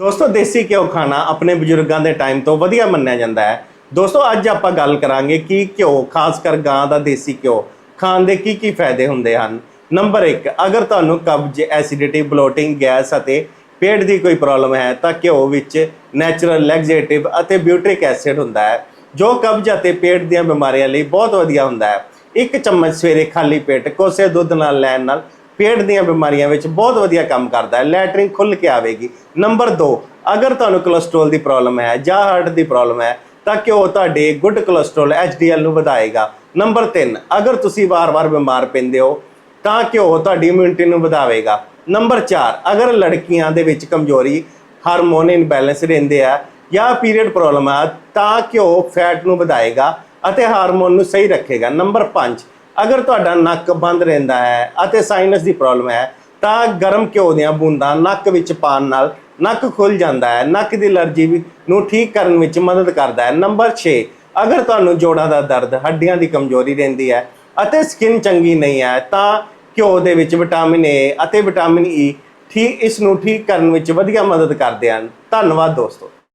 ਦੋਸਤੋ, ਦੇਸੀ ਘਿਓ ਖਾਣਾ ਆਪਣੇ ਬਜ਼ੁਰਗਾਂ ਦੇ ਟਾਈਮ ਤੋਂ ਵਧੀਆ ਮੰਨਿਆ ਜਾਂਦਾ ਹੈ। ਦੋਸਤੋ, ਅੱਜ ਆਪਾਂ ਗੱਲ ਕਰਾਂਗੇ ਕਿ ਘਿਓ, ਖਾਸ ਕਰ ਗਾਂ ਦਾ ਦੇਸੀ ਘਿਓ, ਖਾਣ ਦੇ ਕੀ ਕੀ ਫਾਇਦੇ ਹੁੰਦੇ ਹਨ। ਨੰਬਰ 1 ਅਗਰ ਤੁਹਾਨੂੰ ਕਬਜ਼, ਐਸਿਡਿਟੀ, ਬਲੋਟਿੰਗ, ਗੈਸ ਅਤੇ ਪੇਟ ਦੀ ਕੋਈ ਪ੍ਰੋਬਲਮ ਹੈ, ਤਾਂ ਘਿਓ ਵਿੱਚ ਨੈਚੁਰਲ ਲੈਗਜ਼ੇਟਿਵ ਅਤੇ ਬਿਊਟਰਿਕ ਐਸਿਡ ਹੁੰਦਾ ਹੈ, ਜੋ ਕਬਜ਼ ਅਤੇ ਪੇਟ ਦੀਆਂ ਬਿਮਾਰੀਆਂ ਲਈ ਬਹੁਤ ਵਧੀਆ ਹੁੰਦਾ ਹੈ। ਇੱਕ ਚਮਚ ਸਵੇਰੇ ਖਾਲੀ ਪੇਟ ਕੋਸੇ ਦੁੱਧ ਨਾਲ ਲੈਣ ਨਾਲ ਪੇਟ ਦੀਆਂ ਬਿਮਾਰੀਆਂ ਵਿੱਚ ਬਹੁਤ ਵਧੀਆ ਕੰਮ ਕਰਦਾ ਹੈ, ਲੈਟਰਿੰਗ ਖੁੱਲ ਕੇ ਆਵੇਗੀ। ਨੰਬਰ 2 ਅਗਰ ਤੁਹਾਨੂੰ ਕੋਲੇਸਟ੍ਰੋਲ ਦੀ ਪ੍ਰੋਬਲਮ ਹੈ ਜਾਂ ਹਾਰਟ ਦੀ ਪ੍ਰੋਬਲਮ ਹੈ, ਤਾਂ ਘਿਓ ਤੁਹਾਡੇ ਗੁੱਡ ਕੋਲੇਸਟ੍ਰੋਲ HDL ਨੂੰ ਵਧਾਏਗਾ? ਨੰਬਰ 3 ਅਗਰ ਤੁਸੀਂ ਵਾਰ-ਵਾਰ ਬਿਮਾਰ ਪੈਂਦੇ ਹੋ, ਤਾਂ ਘਿਓ ਤੁਹਾਡੀ ਇਮਿਊਨਿਟੀ ਨੂੰ ਵਧਾਵੇਗਾ? ਨੰਬਰ 4 ਅਗਰ ਲੜਕੀਆਂ ਦੇ ਵਿੱਚ ਕਮਜ਼ੋਰੀ ਹਾਰਮੋਨ ਇਨਬੈਲੈਂਸ ਰਹਿੰਦੇ ਆ ਜਾਂ ਪੀਰੀਅਡ ਪ੍ਰੋਬਲਮ ਆ, ਤਾਂ ਘਿਓ ਫੈਟ ਨੂੰ ਵਧਾਏਗਾ ਅਤੇ ਹਾਰਮੋਨ ਨੂੰ ਸਹੀ ਰੱਖੇਗਾ? ਨੰਬਰ 5 ਅਗਰ ਤੁਹਾਡਾ ਨੱਕ ਬੰਦ ਰਹਿੰਦਾ ਹੈ ਅਤੇ ਸਾਈਨਸ ਦੀ ਪ੍ਰੋਬਲਮ ਹੈ, ਤਾਂ ਗਰਮ ਘਿਓ ਦੀਆਂ ਬੂੰਦਾਂ ਨੱਕ ਵਿੱਚ ਪਾਣ ਨਾਲ ਨੱਕ ਖੁੱਲ ਜਾਂਦਾ ਹੈ। ਨੱਕ ਦੀ ਅਲਰਜੀ ਵੀ ਨੂੰ ਠੀਕ ਕਰਨ ਵਿੱਚ ਮਦਦ ਕਰਦਾ ਹੈ। ਨੰਬਰ 6 ਅਗਰ ਤੁਹਾਨੂੰ ਜੋੜਾਂ ਦਾ ਦਰਦ, ਹੱਡੀਆਂ ਦੀ ਕਮਜ਼ੋਰੀ ਰਹਿੰਦੀ ਹੈ ਅਤੇ ਸਕਿਨ ਚੰਗੀ ਨਹੀਂ ਹੈ, ਤਾਂ ਘਿਓ ਦੇ ਵਿੱਚ ਵਿਟਾਮਿਨ ਏ ਅਤੇ ਵਿਟਾਮਿਨ ਈ e ਠੀਕ, ਇਸ ਨੂੰ ਠੀਕ ਕਰਨ ਵਿੱਚ ਵਧੀਆ ਮਦਦ ਕਰਦੇ ਹਨ। ਧੰਨਵਾਦ ਦੋਸਤੋ।